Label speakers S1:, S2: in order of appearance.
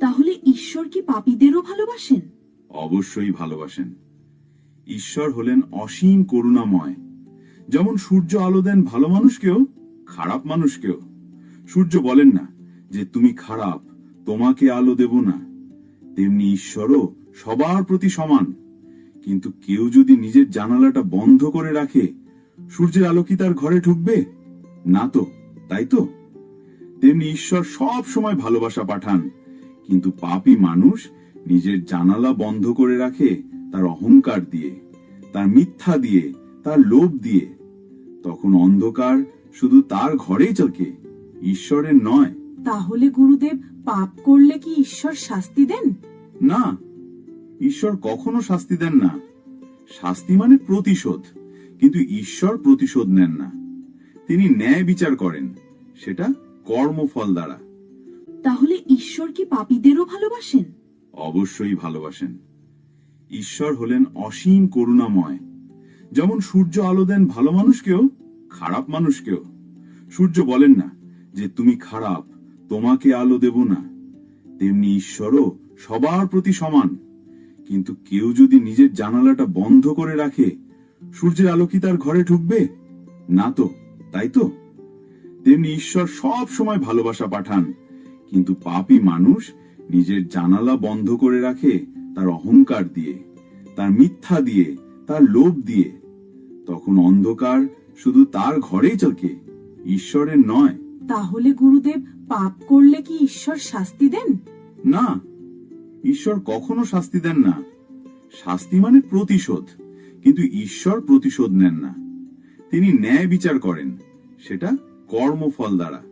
S1: তাহলে ঈশ্বর কি পাপীদেরও ভালোবাসেন?
S2: অবশ্যই ভালোবাসেন। ঈশ্বর হলেন অসীম করুণাময়। যেমন সূর্য আলো দেন ভালো মানুষকেও, খারাপ মানুষকেও। সূর্য বলেন না যে, তুমি খারাপ, তোমাকে আলো দেব না। তেমনি ঈশ্বরও সবার প্রতি সমান। কিন্তু কেউ যদি নিজের জানালাটা বন্ধ করে রাখে, সূর্যের আলো কি তার ঘরে ঢুকবে? না তো, তাই তো? তেমনি ঈশ্বর সব সময় ভালোবাসা পাঠান। কিন্তু পাপী মানুষ নিজের জানালা বন্ধ করে রাখে তার অহংকার দিয়ে তার মিথ্যা দিয়ে তার লোভ দিয়ে। তখন অন্ধকার শুধু তার ঘরেই চলকে ঈশ্বরের নয়।
S1: তাহলে গুরুদেব পাপ করলে কি ঈশ্বর শাস্তি দেন?
S2: না ঈশ্বর কখনো শাস্তি দেন না। শাস্তি মানে প্রতিশোধ কিন্তু ঈশ্বর প্রতিশোধ নেন না। তিনি ন্যায় বিচার করেন সেটা কর্মফল দ্বারা।
S1: তাহলে ঈশ্বর কি পাপীদেরও ভালোবাসেন?
S2: অবশ্যই ভালোবাসেন। ঈশ্বর হলেন অসীম করুণাময়। যেমন সূর্য আলো দেন ভালো মানুষকেও, খারাপ মানুষকেও। সূর্য বলেন না যে, তুমি খারাপ, তোমাকে আলো দেব না। তেমনি ঈশ্বরও সবার প্রতি সমান। কিন্তু কেউ যদি নিজের জানালাটা বন্ধ করে রাখে, সূর্যের আলো কি তার ঘরে ঢুকবে? না তো, তাই তো? তেমনি ঈশ্বর সব সময় ভালোবাসা পাঠান। কিন্তু পাপী মানুষ নিজের জানালা বন্ধ করে রাখে তার অহংকার দিয়ে তার মিথ্যা দিয়ে তার লোভ দিয়ে। তখন অন্ধকার শুধু তার ঘরেই চলকে ঈশ্বরের নয়।
S1: তাহলে গুরুদেব পাপ করলে কি ঈশ্বর শাস্তি দেন?
S2: না ঈশ্বর কখনো শাস্তি দেন না। শাস্তি মানে প্রতিশোধ কিন্তু ঈশ্বর প্রতিশোধ নেন না। তিনি ন্যায় বিচার করেন সেটা কর্মফল দ্বারা।